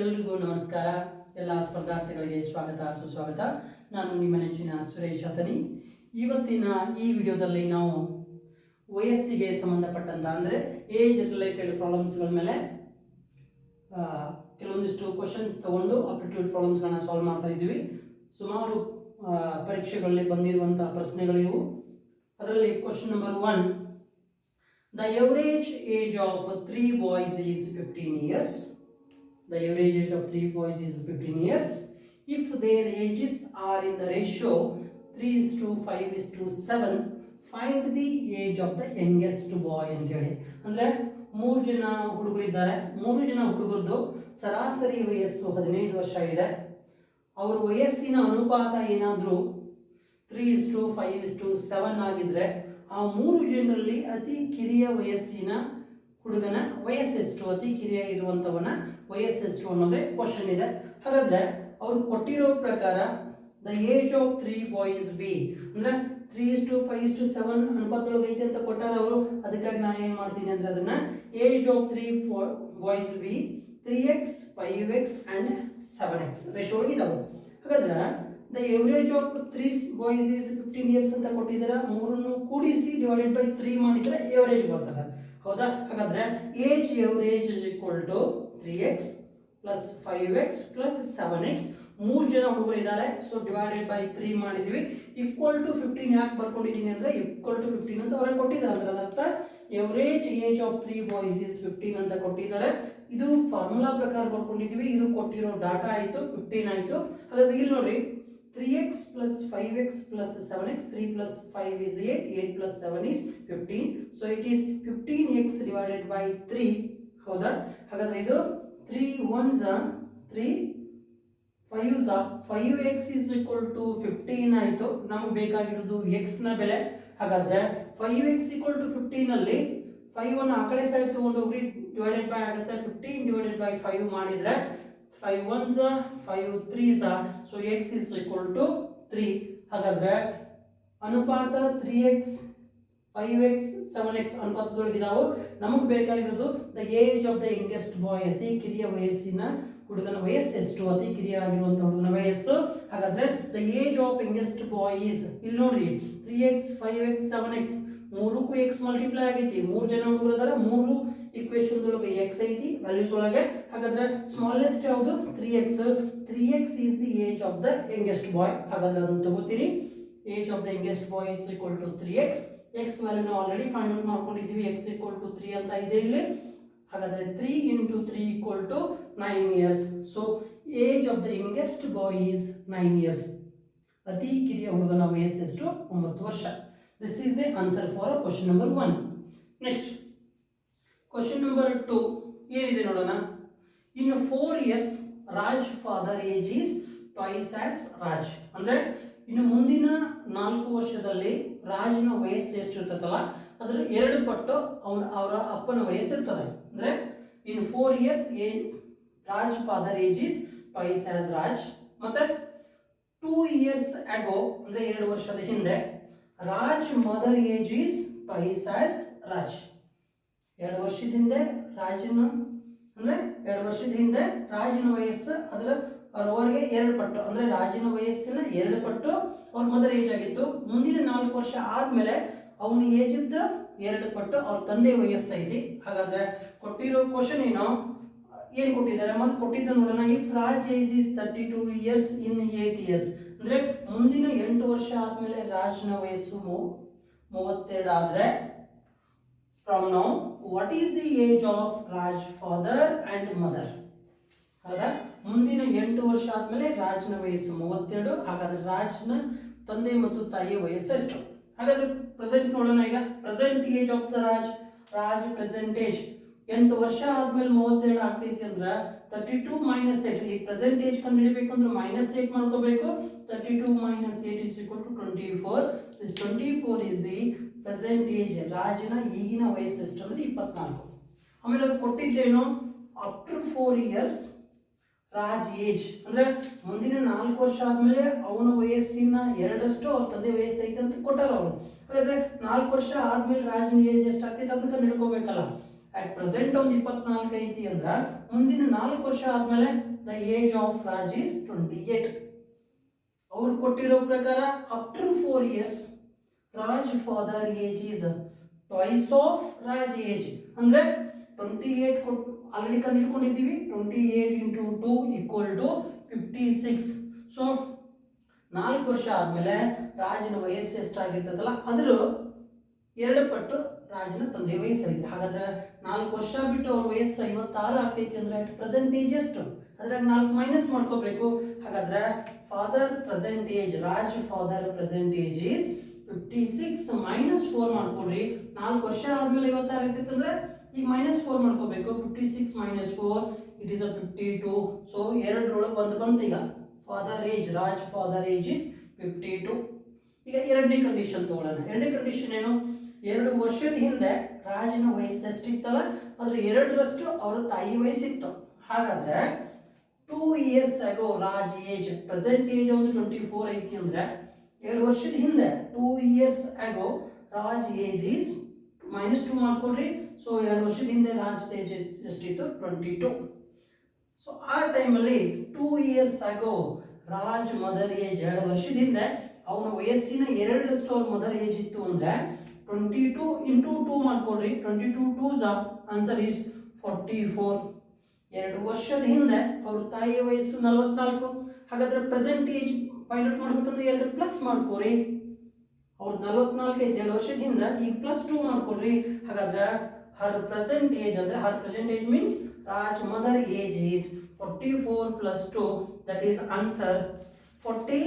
ಎಲ್ರಿಗೂ ನಮಸ್ಕಾರ. ಎಲ್ಲ ಸ್ಪರ್ಧಾರ್ಥಿಗಳಿಗೆ ಸ್ವಾಗತ, ಸುಸ್ವಾಗತ. ನಾನು ನಿಮ್ಮ ನೆಚ್ಚಿನ ಸುರೇಶ್ ಅತನಿ ಇವತ್ತಿನ ಈ ವಿಡಿಯೋದಲ್ಲಿ ನಾವು ವಯಸ್ಸಿಗೆ ಸಂಬಂಧಪಟ್ಟಂತ ಅಂದರೆ ಏಜ್ ರಿಲೇಟೆಡ್ ಪ್ರಾಬ್ಲಮ್ಸ್ಗಳ ಮೇಲೆ ಕೆಲವೊಂದಿಷ್ಟು ಕ್ವಶನ್ಸ್ ತಗೊಂಡು ಅಪ್ಟಿಟ್ಯೂಡ್ ಪ್ರಾಬ್ಲಮ್ಸ್ಗಳನ್ನ ಸಾಲ್ವ್ ಮಾಡ್ತಾ ಇದ್ದೀವಿ. ಸುಮಾರು ಪರೀಕ್ಷೆಗಳಲ್ಲಿ ಬಂದಿರುವಂತಹ ಪ್ರಶ್ನೆಗಳಿವು ಅದರಲ್ಲಿ question number one the average age of three boys is fifteen years The average age of three boys is 15 years. If their ages are in the ratio 3 is to 5 is to 7, find the age of the youngest boy ಅಂತೇಳಿ ಅಂದರೆ ಮೂರು ಜನ ಹುಡುಗರಿದ್ದಾರೆ ಮೂರು ಜನ ಹುಡುಗರದ್ದು ಸರಾಸರಿ ವಯಸ್ಸು ಹದಿನೈದು ವರ್ಷ ಇದೆ. ಅವ್ರ ವಯಸ್ಸಿನ ಅನುಪಾತ ಏನಾದರೂ three is to five is to seven ಆಗಿದ್ದರೆ ಆ ಮೂರು ಜನರಲ್ಲಿ ಅತಿ ಕಿರಿಯ ವಯಸ್ಸಿನ ಹುಡುಗನ ವಯಸ್ಸೆಷ್ಟು? ಅತಿ ಕಿರಿಯ ಇರುವಂಥವನ ವಯಸ್ಸೆಷ್ಟು ಅನ್ನೋದೇ ಕ್ವಶನ್ ಇದೆ. ಹಾಗಾದ್ರೆ ಅವ್ರು ಕೊಟ್ಟಿರೋ ಪ್ರಕಾರ the age of three boys be ಅಂದ್ರೆ three is to five is to seven ಅನುಪಾತದೊಳಗೆ ಐತೆ ಅಂತ ಕೊಟ್ಟಾರ ಅವರು. ಅದಕ್ಕಾಗಿ ನಾನು ಏನು ಮಾಡ್ತೀನಿ ಅಂದ್ರೆ ಅದನ್ನ age of three boys be three x five x and seven x ratio ಇದಾವೆ. ಹಾಗಾದ್ರೆ the average of three boys is fifteen years ಅಂತ ಕೊಟ್ಟಿದ್ದಾರೆ ಮೂರನ್ನು ಕೂಡಿಸಿ ಡಿವೈಡೆಡ್ ಬೈ ತ್ರೀ ಮಾಡಿದ್ರೆ ಎವರೇಜ್ ಬರ್ತದೆ. ಹೌದಾ? ಹಾಗಾದ್ರೆ age average is equal to three x plus five x plus seven x ಮೂರು ಜನ ಹುಡುಗರು ಇದ್ದಾರೆ. ಸೊ ಡಿವೈಡೆಡ್ ಬೈ ತ್ರೀ ಮಾಡಿದ್ವಿ ಈಕ್ವಲ್ ಟು ಫಿಫ್ಟೀನ್ ಯಾಕೆ ಬರ್ಕೊಂಡಿದ್ದೀನಿ ಅಂದ್ರೆ ಈಕ್ವಲ್ ಟು ಫಿಫ್ಟೀನ್ ಅಂತ ಅವರೇ ಕೊಟ್ಟಿದ್ದಾರೆ ಅಂದ್ರೆ ಅರ್ಥ. Average age of three boys is fifteen ಅಂತ ಕೊಟ್ಟಿದ್ದಾರೆ. ಇದು ಫಾರ್ಮುಲಾ ಪ್ರಕಾರ ಬರ್ಕೊಂಡಿದ್ವಿ ಇದು ಕೊಟ್ಟಿರೋ ಡಾಟಾ ಆಯಿತು ಫಿಫ್ಟೀನ್ ಆಯಿತು. ಹಾಗಾದ್ರೆ ಇಲ್ಲಿ ನೋಡ್ರಿ. Three x plus five x plus seven x three plus five is eight eight plus seven is fifteen so it is fifteen x divided by three ಹೌದಾ? ಹಾಗಾದ್ರೆ ಇದು three ones three five Jha five x is equal to fifteen ಆಯಿತು. ನಮಗೆ ಬೇಕಾಗಿರೋದು ಎಕ್ಸ್ನ ಬೆಲೆ. ಹಾಗಾದ್ರೆ five x equal to fifteen ಅಲ್ಲಿ ಫೈವ್ ಅನ್ನು ಆ ಕಡೆ ಸೈಡ್ ತಗೊಂಡು ಹೋಗ್ರಿ ಡಿವೈಡೆಡ್ ಬೈ ಆಗುತ್ತೆ. ಫಿಫ್ಟೀನ್ ಡಿವೈಡೆಡ್ ಬೈ ಫೈವ್ ಮಾಡಿದ್ರೆ five ones five threes so x is equal to three ಹಾಗಾದ್ರೆ ಅನುಪಾತ three x five x seven x ಅನುಪಾತದೊಳಗೆ ನಾವು ನಮಗೆ ಬೇಕಾಗಿರೋದು the age of the youngest boy ಅತಿ ಕಿರಿಯ ವಯಸ್ಸಿನ ಹುಡುಗನ ವಯಸ್ಸು ಎಷ್ಟು? ಅತಿ ಕಿರಿಯ ಆಗಿರುವಂಥ ಹುಡುಗನ ವಯಸ್ಸು. ಹಾಗಾದ್ರೆ the age of youngest boy is ಇಲ್ಲಿ ನೋಡ್ರಿ three x five x seven x ಮೂರಕ್ಕೂ x multiply ಆಗೈತಿ. ಮೂರು ಜನ ಹುಡುಗರು ಅದಾರ ಮೂರು ಇಕ್ವೇಶನ್ ಒಳಗೆ ಎಕ್ಸ್ ಐತಿ ವ್ಯಾಲ್ಯೂಸ್ ಒಳಗೆ. ಹಾಗಾದ್ರೆ ಸ್ಮಾಲೆಸ್ಟ್ ಯಾವುದು? Three x three x is the age of the youngest boy ಹಾಗಾದ್ರೆ ಅದನ್ನು ತಗೋತೀನಿ age of the youngest boy is to three x x value ನಾವು ಆಲ್ರೆಡಿ ಫೈಂಡ್ ಔಟ್ ಮಾಡ್ಕೊಂಡಿದ್ದೀವಿ ಎಕ್ಸ್ ಈಕ್ವಲ್ ಟು ತ್ರೀ ಅಂತ ಇದೆ ಇಲ್ಲಿ. ಹಾಗಾದ್ರೆ three into three equal to nine years so age of the youngest boy is nine years ಅತಿ ಕಿರಿಯ ಹುಡುಗನ ವಯಸ್ಸೆಷ್ಟು ಒಂಬತ್ತು ವರ್ಷ. This is the answer for question number one next question number two ಏನಿದೆ ನೋಡೋಣ? In four years Raj father age is twice as Raj ಅಂದ್ರೆ ಇನ್ನು ಮುಂದಿನ ನಾಲ್ಕು ವರ್ಷದಲ್ಲಿ ರಾಜ್ನ ವಯಸ್ಸು ಎಷ್ಟು ಇರ್ತದಲ್ಲ ಅದ್ರ ಎರಡು ಪಟ್ಟು ಅವನ, ಅವರ ಅಪ್ಪನ ವಯಸ್ಸಿರ್ತದೆ ಅಂದರೆ in four years a Raj father age is twice as Raj ಮತ್ತೆ ಟೂ ಇಯರ್ಸ್ ಅಗೋ ಅಂದ್ರೆ ಎರಡು ವರ್ಷದ ಹಿಂದೆ Raj mother age is twice as Raj ಎರಡು ವರ್ಷದ ಹಿಂದೆ ರಾಜನ, ಅಂದ್ರೆ ಎರಡು ವರ್ಷದ ಹಿಂದೆ ರಾಜನ ವಯಸ್ಸು, ಅದರ ಅವರವರೆಗೆ ಎರಡು ಪಟ್ಟು, ಅಂದ್ರೆ ರಾಜನ ವಯಸ್ಸಿನ ಎರಡು ಪಟ್ಟು ಅವ್ರ ಮದರ್ ಏಜ್ ಆಗಿತ್ತು. ಮುಂದಿನ ನಾಲ್ಕು ವರ್ಷ ಆದಮೇಲೆ ಅವನ ಏಜ್ ಇದ್ದ ಎರಡು ಪಟ್ಟು ಅವ್ರ ತಂದೆ ವಯಸ್ಸು ಐತಿ. ಹಾಗಾದ್ರೆ ಕೊಟ್ಟಿರೋ ಕ್ವಶನ್ ಏನು? ಏನ್ ಕೊಟ್ಟಿದ್ದಾರೆ? ಮತ್ತು ಕೊಟ್ಟಿದ್ದ ನೋಡೋಣ. If Raj age is thirty two years in eight years ಅಂದ್ರೆ ಮುಂದಿನ ಎಂಟು ವರ್ಷ ಆದಮೇಲೆ ರಾಜನ ವಯಸ್ಸು ಮೂವತ್ತೆರಡು ಆದರೆ from now what is the age of Raj father and mother ಹೌದಾ? ಮುಂದಿನ ಎಂಟು ವರ್ಷ ಆದ್ಮೇಲೆ ರಾಜನ ವಯಸ್ಸು ಮೂವತ್ತೆರಡು, ಹಾಗಾದ್ರೆ ರಾಜ್ನ ತಂದೆ ಮತ್ತು ತಾಯಿಯ ವಯಸ್ಸು ಎಷ್ಟು ಹಾಗಾದ್ರೆ ಪ್ರೆಸೆಂಟ್ ನೋಡೋಣ ಈಗ. Present age of the Raj Raj present age ಎಂಟು ವರ್ಷ ಆದ್ಮೇಲೆ ಮೂವತ್ತೆರಡು ಆಗ್ತೈತಿ ಅಂದ್ರ ತರ್ಟಿ ಟೂ ಮೈನಸ್ ಏಟ್ ಈ ಪ್ರೆಸೆಂಟ್ ಏಜ್ ಕಂಡುಹಿಡಬೇಕು ಅಂದ್ರೆ ಮೈನಸ್ ಏಟ್ ಮಾಡ್ಕೋಬೇಕು. Thirty two minus eight is equal to twenty four is twenty four is the present age ರಾಜನ ಈಗಿನ ವಯಸ್ಸು ಎಷ್ಟು ಅಂದ್ರೆ ಇಪ್ಪತ್ನಾಲ್ಕು. ಆಮೇಲೆ ಅವ್ರು ಕೊಟ್ಟಿದ್ದೇನು? After four years Raj age. ಅಂದ್ರೆ ಮುಂದಿನ ನಾಲ್ಕು ವರ್ಷ ಆದಮೇಲೆ ಅವನ ವಯಸ್ಸಿನ ಎರಡಷ್ಟು ಅವ್ರ ತಂದೆ ಐತೆ ಅಂತ ಕೊಟ್ಟಾರ ಅವರು. ಹಾಗಾದ್ರೆ ನಾಲ್ಕು ವರ್ಷ ಆದಮೇಲೆ ರಾಜನ ಏಜ್ ಎಷ್ಟಾಗ್ತೈತೆ ಅದಕ್ಕೆ ನಡ್ಕೋಬೇಕಲ್ಲ ಅಟ್ ಪ್ರೆಸೆಂಟ್ ಒಂದು ಇಪ್ಪತ್ನಾಲ್ಕು ಐತಿ ಅಂದ್ರೆ ಮುಂದಿನ ನಾಲ್ಕು ವರ್ಷ ಆದಮೇಲೆ the age of Raj is twenty eight ಅವ್ರು ಕೊಟ್ಟಿರೋ ಪ್ರಕಾರ after four years Raj father age is twice of Raj age ಅಂದ್ರೆ ಟ್ವೆಂಟಿ ಏಟ್ ಕೊಟ್ಟು already ಕಂಡುಹಿಡ್ಕೊಂಡಿದ್ದೀವಿ twenty eight into two equal to fifty six so ನಾಲ್ಕು ವರ್ಷ ಆದಮೇಲೆ ರಾಜನ ವಯಸ್ಸು ಎಷ್ಟಾಗಿರ್ತದಲ್ಲ, ಅದರ ಎರಡು ಪಟ್ಟು ರಾಜನ ತಂದೆ ವಯಸ್ಸೈತಿ ಹಾಗಾದ್ರೆ ನಾಲ್ಕು ವರ್ಷ ಬಿಟ್ಟು ಅವ್ರ ವಯಸ್ಸು ಐವತ್ತಾರು ಆಗ್ತೈತಿ ಅಂದ್ರೆ ಅಟ್ ಪ್ರೆಸೆಂಟ್ ಏಜ್ ಎಷ್ಟು? ಅದ್ರಾಗ ನಾಲ್ಕು ಮೈನಸ್ ಮಾಡ್ಕೋಬೇಕು. ಹಾಗಾದ್ರೆ father present age Raj father present age is fifty six minus four ಮಾಡ್ಕೊಡ್ರಿ ನಾಲ್ಕು ವರ್ಷ ಆದ್ಮೇಲೆ ಐವತ್ತಾರು ಇರ್ತೈತೆ ಅಂದ್ರೆ ಈಗ ಮೈನಸ್ ಫೋರ್ ಮಾಡ್ಕೋಬೇಕು fifty six minus four it is a fifty two so ಎರಡರೊಳಗೆ ಒಂದು ಬಂತು ಈಗ. Father age Raj father age is fifty two ಈಗ ಎರಡನೇ ಕಂಡೀಷನ್ ತಗೊಳ್ಳೋಣ. ಎರಡನೇ ಕಂಡೀಷನ್ ಏನು? ಎರಡು ವರ್ಷದ ಹಿಂದೆ ರಾಜನ ವಯಸ್ಸು ಎಷ್ಟಿತ್ತಲ್ಲ ಅದ್ರ ಎರಡರಷ್ಟು ಅವರ ತಾಯಿ ವಯಸ್ಸಿತ್ತು. ಹಾಗಾದ್ರೆ two years ago Raj age present age ಒಂದು ಟ್ವೆಂಟಿ ಫೋರ್ ಐತಿ ಅಂದ್ರೆ ಎರಡು ವರ್ಷದ ಹಿಂದೆ two years ago Raj age is minus two ಮಾಡ್ಕೊಡ್ರಿ. So ಎರಡು ವರ್ಷದಿಂದ ರಾಜ್ ಏಜ್ ಎಷ್ಟಿತ್ತು ಟ್ವೆಂಟಿ ಟು ಸೊ ಆ ಟೈಮಲ್ಲಿ two years ago Raj mother age ಎರಡು ವರ್ಷದಿಂದ ಅವನ ವಯಸ್ಸಿನ ಎರಡರಷ್ಟು ಅವ್ರ ಮದರ್ ಏಜ್ ಇತ್ತು ಅಂದರೆ ಟ್ವೆಂಟಿ ಟು ಇಂಟು ಟೂ ಮಾಡ್ಕೊಡ್ರಿ ಟ್ವೆಂಟಿ ಟು ಟೂ ಜಾ ಆನ್ಸರ್ ಈಸ್ ಫಾರ್ಟಿ ಫೋರ್ ಎರಡು ವರ್ಷದ ಹಿಂದೆ ಅವ್ರ ತಾಯಿಯ ವಯಸ್ಸು ನಲವತ್ನಾಲ್ಕು. ಹಾಗಾದ್ರೆ ಪ್ರೆಸೆಂಟ್ ಏಜ್ ಫೈಂಡ್ ಮಾಡ್ಬೇಕಂದ್ರೆ ಎರಡು ಪ್ಲಸ್ ಮಾಡ್ಕೋರಿ. ಅವ್ರ ನಲವತ್ನಾಲ್ಕು ಎರಡು ವರ್ಷದ ಹಿಂದೆ ಈಗ ಪ್ಲಸ್ ಟೂ ಮಾಡ್ಕೊಡ್ರಿ ಹಾಗಾದ್ರೆ ಹರ್ ಪ್ರೆಸೆಂಟ್ ಏಜ್ ಅಂದ್ರೆ her means Raj mother age is forty four plus two that is answer forty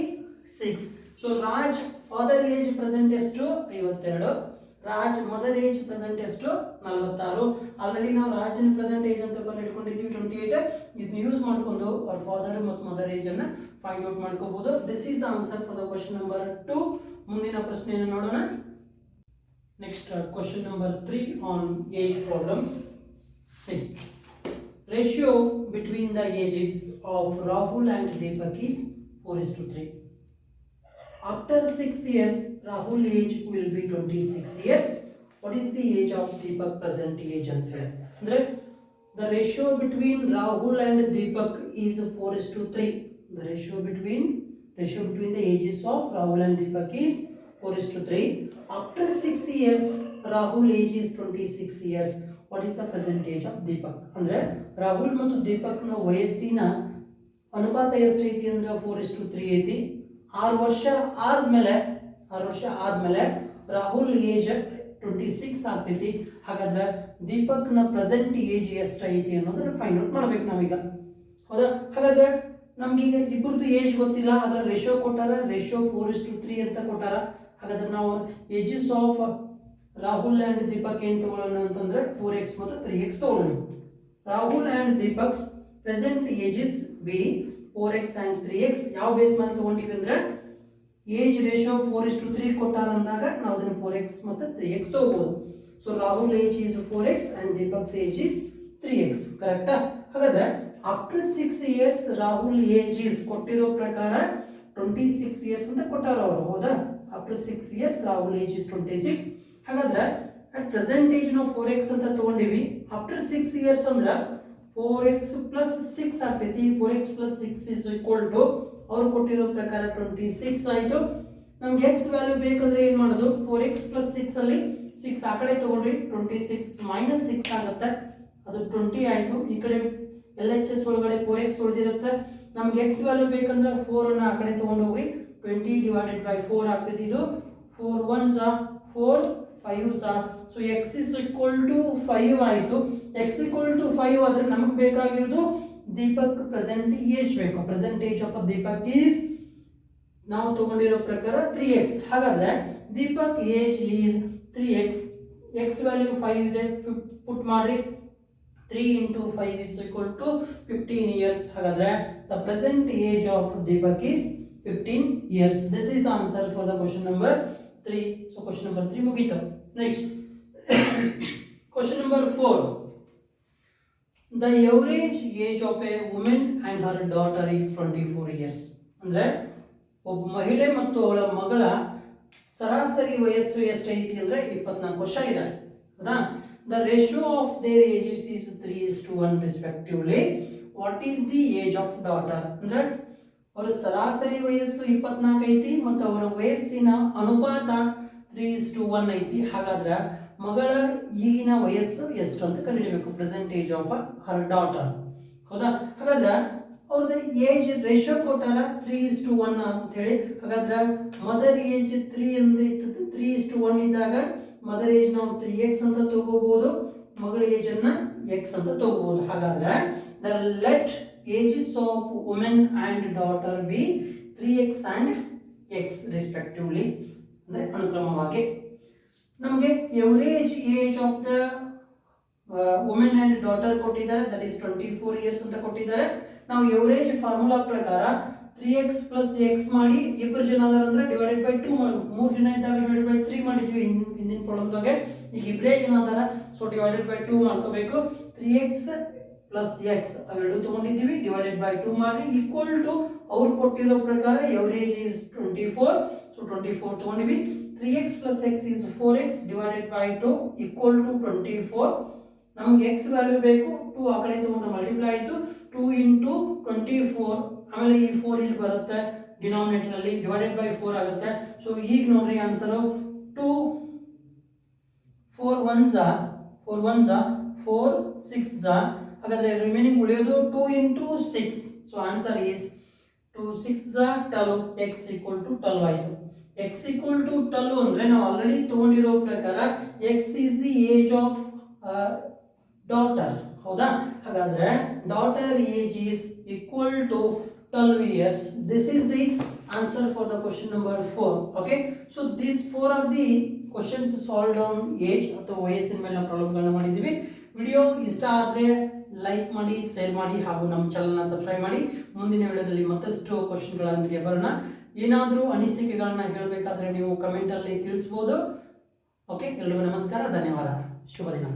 six so Raj father age present ಎಷ್ಟು ಐವತ್ತೆರಡು ರಾಜ್ ಮದರ್ ಏಜ್ ಪ್ರೆಸೆಂಟ್ ಎಷ್ಟು ನಲವತ್ತಾರು. ಆಲ್ರೆಡಿ ನಾವು ರಾಜನ್ ಪ್ರೆಸೆಂಟ್ ಏಜ್ ಅಂತ ಬಂದು ಇಟ್ಕೊಂಡಿದ್ದೀವಿ ಟ್ವೆಂಟಿ ಏಟ್ ಇದನ್ನ ಯೂಸ್ ಮಾಡ್ಕೊಂಡು ಅವ್ರ ಫಾದರ್ ಮತ್ತು ಮದರ್ ಏಜ್ ಅನ್ನ ಫೈಂಡ್ ಔಟ್ ಮಾಡ್ಕೋಬಹುದು this is the answer for the question number two ಮುಂದಿನ ಪ್ರಶ್ನೆಯನ್ನು ನೋಡೋಣ. Next uh, question number 3 on age problems. Next. Ratio between the ages of Rahul and Deepak is 4 is to 3. After 6 years, Rahul age will be 26 years. What is the age of Deepak present age and the ratio between Rahul and Deepak is 4 is to 3. The ratio between ratio between the ages of Rahul and Deepak is 4 is to 3. After 6 years, Rahul age is 26 years. What is the present age of Deepak? ಅಂದ್ರೆ ರಾಹುಲ್ ಮತ್ತು ದೀಪಕ್ನ ವಯಸ್ಸಿನ ಅನುಪಾತ ಎಷ್ಟೈತಿ ಅಂದ್ರೆ four is to three ಐತಿ ಆರು ವರ್ಷ ಆದಮೇಲೆ ಆರು ವರ್ಷ ಆದಮೇಲೆ ರಾಹುಲ್ ಏಜ್ ಟ್ವೆಂಟಿ ಸಿಕ್ಸ್ ಆಗ್ತೈತಿ ಹಾಗಾದ್ರೆ ದೀಪಕ್ನ ಪ್ರೆಸೆಂಟ್ ಏಜ್ ಎಷ್ಟೈತಿ ಅನ್ನೋದನ್ನ ಫೈಂಡ್ ಔಟ್ ಮಾಡ್ಬೇಕು ನಾವೀಗ ಹೌದಾ ಹಾಗಾದ್ರೆ ನಮ್ಗೀಗ ಇಬ್ಬರದ್ದು ಏಜ್ ಗೊತ್ತಿಲ್ಲ ಅದರ ರೇಷೋ ಕೊಟ್ಟಾರ ratio four is to three ಅಂತ ಕೊಟ್ಟಾರ ಹಾಗಾದ್ರೆ ನಾವು ages of Rahul and Deepak ಏನು ತಗೊಳ್ಳೋಣ ಅಂತಂದ್ರೆ ಫೋರ್ ಎಕ್ಸ್ ಮತ್ತು ತ್ರೀ ಎಕ್ಸ್ ತಗೊಳ್ಳೋಣ. Rahul and Deepak's present ages be four x and three x ಯಾವ ಬೇಸ್ ಮೇಲೆ ತಗೊಂಡಿವಿ ಅಂದ್ರೆ age ratio four is to three ಕೊಟ್ಟಾರ ಅಂದಾಗ ನಾವು ಅದನ್ನು ಫೋರ್ ಎಕ್ಸ್ ಮತ್ತು ತ್ರೀ ಎಕ್ಸ್ ತಗೋಬಹುದು so Rahul age is four x and Deepak's age is three x ಕರೆಕ್ಟಾ ಹಾಗಾದ್ರೆ after six years Rahul age is ಕೊಟ್ಟಿರೋ ಪ್ರಕಾರ ಟ್ವೆಂಟಿ ಸಿಕ್ಸ್ ಇಯರ್ಸ್ ಅಂತ ಕೊಟ್ಟಾರ ಅವರು, ಹೌದಾ? After six years Rahul age is twenty six ಹಾಗಾದ್ರೆ ಅಟ್ ಪ್ರೆಸೆಂಟ್ ಏಜ್ ನಾವು ಫೋರ್ ಎಕ್ಸ್ ಅಂತ ತಗೊಂಡಿವಿ. ಆಫ್ಟರ್ ಸಿಕ್ಸ್ ಇಯರ್ಸ್ ಅಂದ್ರೆ ಫೋರ್ ಎಕ್ಸ್ ಪ್ಲಸ್ ಸಿಕ್ಸ್ ಆಗ್ತೈತಿ. Four x plus six is equal to ಅವ್ರು ಕೊಟ್ಟಿರೋ ಪ್ರಕಾರ ಟ್ವೆಂಟಿ ಸಿಕ್ಸ್ ಆಯಿತು. ನಮ್ಗೆ ಎಕ್ಸ್ ವ್ಯಾಲ್ಯೂ ಬೇಕಂದ್ರೆ ಏನು ಮಾಡೋದು? ಫೋರ್ ಎಕ್ಸ್ ಪ್ಲಸ್ ಸಿಕ್ಸ್ ಅಲ್ಲಿ ಸಿಕ್ಸ್ ಆ ಕಡೆ ತೊಗೊಂಡ್ರಿ. ಟ್ವೆಂಟಿ ಸಿಕ್ಸ್ ಮೈನಸ್ ಸಿಕ್ಸ್ ಆಗುತ್ತೆ. ಅದು ಟ್ವೆಂಟಿ ಆಯಿತು. ಈ ಕಡೆ ಎಲ್ ಎಚ್ ಎಸ್ ಒಳಗಡೆ ಫೋರ್ ಎಕ್ಸ್ ಉಳಿದಿರುತ್ತೆ. ನಮ್ಗೆ ಎಕ್ಸ್ ವ್ಯಾಲ್ಯೂ ಬೇಕಂದ್ರೆ ಫೋರ್ ಅನ್ನ ಆ ಕಡೆ ತಗೊಂಡು ಹೋಗ್ರಿ ಟ್ವೆಂಟಿ ಡಿವೈಡೆಡ್ ಬೈ ಫೋರ್ ಆಗ್ತೈತಿ ಇದು ಫೋರ್ ಒನ್ ಝಾ four five Jha so x is equal to five ಆಯಿತು. ಎಕ್ಸ್ ಈಕ್ವಲ್ ಟು ಫೈವ್ ಆದ್ರೆ ನಮಗೆ ಬೇಕಾಗಿರೋದು ದೀಪಕ್ ಪ್ರೆಸೆಂಟ್ ಏಜ್ ಬೇಕು. Present age of Deepak is ನಾವು ತಗೊಂಡಿರೋ ಪ್ರಕಾರ ತ್ರೀ ಎಕ್ಸ್ ಹಾಗಾದ್ರೆ Deepak age is three x x value five ಇದೆ. ಪುಟ್ ಮಾಡಿ three into five is to fifteen years ಹಾಗಾದ್ರೆ the present age of Deepak is fifteen years This is the answer for the question number three so question number three ಮುಗೀತು next question number four the average of a women and her daughter is twenty four years ಅಂದ್ರೆ ಒಬ್ಬ ಮಹಿಳೆ ಮತ್ತು ಅವಳ ಮಗಳ ಸರಾಸರಿ ವಯಸ್ಸು ಎಷ್ಟು ಎಷ್ಟೈತಿ ಅಂದರೆ ಇಪ್ಪತ್ನಾಲ್ಕು ವರ್ಷ ಇದೆ ಹೌದಾ? The ratio of their ages is 3 is to 1 respectively. What is the age of daughter ಅಂದ್ರೆ ಅವರ ಸರಾಸರಿ ವಯಸ್ಸು ಇಪ್ಪತ್ನಾಲ್ಕು ಐತಿ ಮತ್ತು ಅವರ ವಯಸ್ಸಿನ ಅನುಪಾತ ತ್ರೀ ಇಸ್ ಟು ಒನ್ ಐತಿ. ಹಾಗಾದ್ರೆ ಮಗಳ ಈಗಿನ ವಯಸ್ಸು ಎಷ್ಟು ಅಂತ ಕಂಡುಹಿಡಬೇಕು. Present age of her daughter ಹೌದಾ? ಹಾಗಾದ್ರೆ ಅವ್ರದ್ದು ಏಜ್ ರೇಷಿಯೋ ಕೊಟ್ಟಾರ ತ್ರೀ ಇಸ್ ಟು ಒನ್ ಅಂತೇಳಿ ಹಾಗಾದ್ರೆ ಮದರ್ ಏಜ್ ತ್ರೀ ಅಂತ ಇತ್ತು ತ್ರೀ ಇಸ್ ಟು ಒನ್ ಇದ್ದಾಗ ಮದರ್ ಏಜ್ ನಾವು ತ್ರೀ ಎಕ್ಸ್ ಅಂತ ತಗೋಬಹುದು ಮಗಳ ಏಜನ್ನು ಎಕ್ಸ್ ಅಂತ ತಗೋಬಹುದು ಹಾಗಾದ್ರೆ the let of women and daughter be three x and x respectively ಅಂದರೆ ಅನುಕ್ರಮವಾಗಿ. ನಮಗೆ average age of the women and daughter ಕೊಟ್ಟಿದ್ದಾರೆ. That is twenty four years ಅಂತ ಕೊಟ್ಟಿದ್ದಾರೆ. ನಾವು ಎವರೇಜ್ ಫಾರ್ಮುಲಾ ಪ್ರಕಾರ ತ್ರೀ ಎಕ್ಸ್ ಪ್ಲಸ್ ಎಕ್ಸ್ ಮಾಡಿ ಇಬ್ಬರು ಜನ ಅದಾರ ಅಂದ್ರೆ ಡಿವೈಡೆಡ್ ಬೈ ಟೂ ಮಾಡಬೇಕು ಮೂರು ಜನ ಇದ್ದಾಗ ಡಿವೈಡೆಡ್ ಬೈ ತ್ರೀ ಮಾಡಿದ್ವಿ ಹಿಂದಿನ ಹಿಂದಿನ ಪ್ರಾಬ್ಲಮ್ದಾಗೆ ಈಗ ಇಬ್ಬರೇ ಜನ ಅದಾರ. ಸೊ ಡಿವೈಡೆಡ್ ಬೈ ಟೂ ಮಾಡ್ಕೋಬೇಕು. ತ್ರೀ ಎಕ್ಸ್ ಪ್ಲಸ್ ಎಕ್ಸ್ ಅವೆರಡು ತಗೊಂಡಿದ್ದೀವಿ ಡಿವೈಡೆಡ್ ಬೈ ಟೂ ಮಾಡಿ ಈಕ್ವಲ್ ಟು ಅವ್ರು ಕೊಟ್ಟಿರೋ ಪ್ರಕಾರ average is twenty four so twenty four ತಗೊಂಡಿವಿ. Three x plus x is four x divided by two equal to twenty four ನಮ್ಗೆ x value ಬೇಕು. Two ಆ ಕಡೆ ತೊಗೊಂಡ್ರೆ ಮಲ್ಟಿಪ್ಲೈ ಆಯಿತು. ಟೂ ಇಂಟು ಟ್ವೆಂಟಿ ಫೋರ್ ಆಮೇಲೆ ಈ ಫೋರ್ ಇಲ್ಲಿ ಬರುತ್ತೆ. ಡಿನಾಮಿನೇಟರ್ನಲ್ಲಿ ಡಿವೈಡೆಡ್ ಬೈ ಫೋರ್ ಆಗುತ್ತೆ. ಸೊ ಈಗ ನೋಡ್ರಿ ಆನ್ಸರು ಟೂ ಫೋರ್ ಒನ್ ಝಾ ಫೋರ್ ಒನ್ ಝಾ ಫೋರ್ ಸಿಕ್ಸ್ ಝಾ ಹಾಗಾದ್ರೆ ರಿಮೈನಿಂಗ್ ಉಳಿಯೋದು two into six so answer is two six twelve x equal to twelve ಆಯಿತು. ಎಕ್ಸ್ ಈಕ್ವಲ್ ಟು ಟ್ವೆಲ್ವ್ ಅಂದರೆ ನಾವು ಆಲ್ರೆಡಿ ತೊಗೊಂಡಿರೋ ಪ್ರಕಾರ x is the age of daughter ಹೌದಾ? ಹಾಗಾದ್ರೆ daughter age is equal to twelve years this is the answer for the question number four okay so these four are the questions solve down age ಅಥವಾ ವಯಸ್ಸಿನ ಮೇಲೆ ನಾವು ಪ್ರಾಬ್ಲಮ್ಗಳನ್ನ ಮಾಡಿದ್ದೀವಿ. Video ಇಷ್ಟ ಆದರೆ like ಮಾಡಿ ಶೇರ್ ಮಾಡಿ ಹಾಗೂ ನಮ್ಮ ಚಾನಲ್ನ ಸಬ್ಸ್ಕ್ರೈಬ್ ಮಾಡಿ. ಮುಂದಿನ ವಿಡಿಯೋದಲ್ಲಿ ಮತ್ತಷ್ಟು ಕ್ವಶನ್ಗಳೊಂದಿಗೆ ಬರೋಣ. ಏನಾದರೂ ಅನಿಸಿಕೆಗಳನ್ನ ಹೇಳಬೇಕಾದ್ರೆ ನೀವು ಕಮೆಂಟಲ್ಲಿ ತಿಳಿಸ್ಬೋದು. ಓಕೆ ಎಲ್ರಿಗೂ ನಮಸ್ಕಾರ, ಧನ್ಯವಾದ. ಶುಭ ದಿನ.